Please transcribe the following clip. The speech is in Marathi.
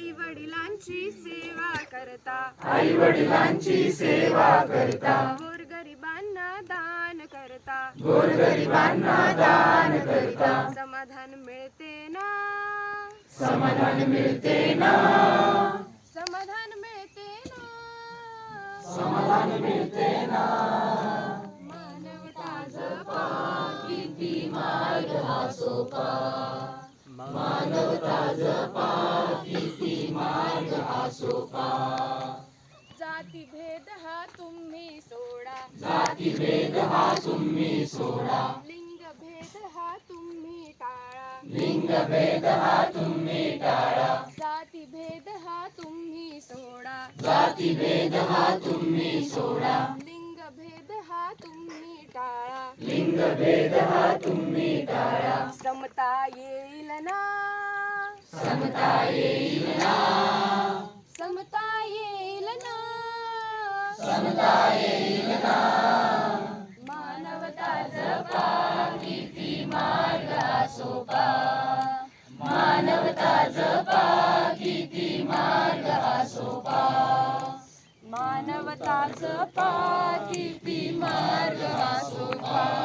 आई वडिलांची सेवा करता. आई वडिलांची सेवा करता. गोरगरिबांना दान करता. गोरगरिबांना दान करता. समाधान मिळते ना? समाधान मिळते ना? समाधान मिळते ना? समाधान मिळते ना? मानवता जपा. किती मार्ग हा सोपा. सोपा. जाती भेद हा तुम्ही सोडा. जाती भेद हा तुम्ही सोडा. लिंग भेद हा तुम्ही टाळा. लिंग भेद हा तुम्ही टाळा. जाती भेद हा तुम्ही सोडा. जाती भेद हा तुम्ही सोडा. लिंग भेद हा तुम्ही टाळा. लिंग भेद हा तुम्ही टाळा. समता येईल ना. समता येईल ना. क्षमता येईल का मानवता जपा किती मार्ग सोपा मानवता जपा किती मार्ग सोपा मानवता जपा किती मार्ग सोपा.